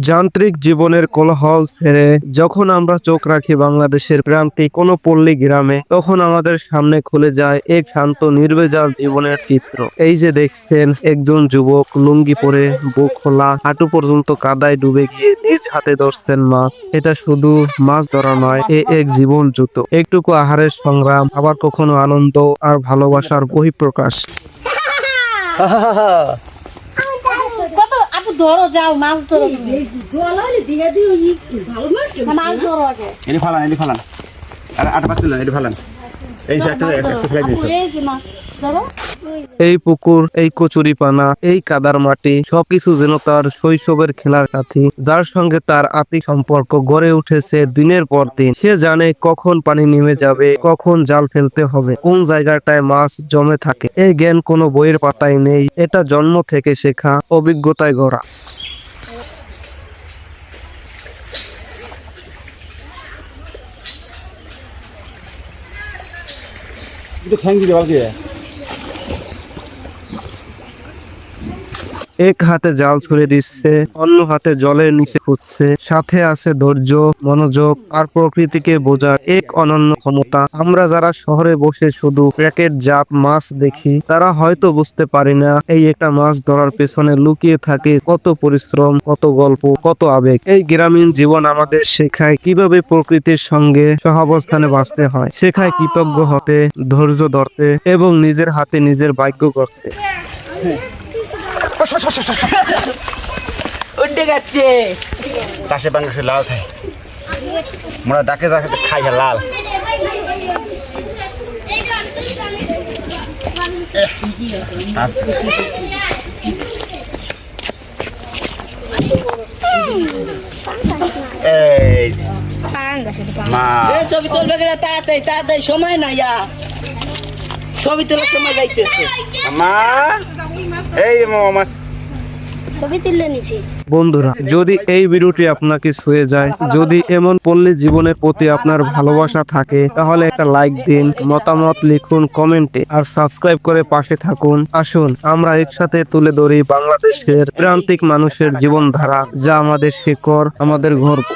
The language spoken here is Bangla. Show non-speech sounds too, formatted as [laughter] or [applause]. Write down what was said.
যান্ত্রিক জীবনের কোলাহল ছেড়ে যখন আমরা চোখ রাখি বাংলাদেশের প্রান্তিক কোনো পল্লী গ্রামে, তখন আমাদের সামনে খুলে যায় এক শান্ত নির্ভেজাল জীবনের চিত্র। এই যে দেখছেন, একজন যুবক লুঙ্গি পরে বুক খোলা, হাঁটু পর্যন্ত কাদায় ডুবে গিয়ে নিজ হাতে ধরছেন মাছ। এটা শুধু মাছ ধরা নয়, এ এক জীবন জুতো একটুকু আহারের সংগ্রাম, আবার কখনো আনন্দ আর ভালোবাসার বহিঃপ্রকাশ। [laughs] ধরো যাও মাছ ধরো। মাছ মাছ ধরো আগে। এটি ফালান এটি ফালান। আর আটা পাত তুলেন এটি ফালান। এই পুকুর এই কচুরিপানা এই কাদার মাটি সবকিছু যেন তার শৈশবের খেলার সাথী যার সঙ্গে তার আতি সম্পর্ক গড়ে উঠেছে দিনের পর দিন। সে জানে কখন পানি নেমে যাবে কখন জাল ফেলতে হবে কোন জায়গাটায় মাছ জমে থাকে। এই জ্ঞান কোনো বইয়ের পাতায় নেই এটা জন্ম থেকে শেখা অভিজ্ঞতায় গড়া। কিন্তু ঠ্যাং দিতে পারবে এক হাতে জাল ছুড়ে দিচ্ছে, অন্য হাতে জলের নিচে খুঁজছে। সাথে আছে ধৈর্য, মনোযোগ আর প্রকৃতিকে বোঝার এক অনন্য ক্ষমতা। আমরা যারা শহরে বসে শুধু প্যাকেট জাত মাছ দেখি, তারা হয়তো বুঝতে পারি না এই একটা মাছ ধরার পেছনে লুকিয়ে থাকে কত পরিশ্রম, কত গল্প, কত আবেগ। এই গ্রামীণ জীবন আমাদের শেখায় কীভাবে প্রকৃতির সঙ্গে সহাবস্থানে বাঁচতে হয়। শেখায় কৃতজ্ঞ হতে, ধৈর্য ধরতে এবং নিজের হাতে নিজের ভাগ্য করতে উঠে গেছে। চাষে বাংলাদেশে লাল খায় মোরা ডাকে ডাকে খাই লাল। আচ্ছা। এই এই ছবি তুলবে তাড়াতাড়ি তাড়াতাড়ি সময় না ইয়া ছবি তোলার সময় যাইতেছে। মা এই মামা ছবি তুলে নিছি। বন্ধুরা যদি এই ভিডিওটি আপনাকে ছুঁয়ে যায় যদি এমন পল্লী জীবনের প্রতি আপনার ভালোবাসা থাকে তাহলে একটা লাইক দিন মতামত লিখুন কমেন্টে আর সাবস্ক্রাইব করে পাশে থাকুন। আসুন আমরা একসাথে তুলে ধরি বাংলাদেশের প্রান্তিক মানুষের জীবনধারা যা আমাদের শেকড় আমাদের গর্ব।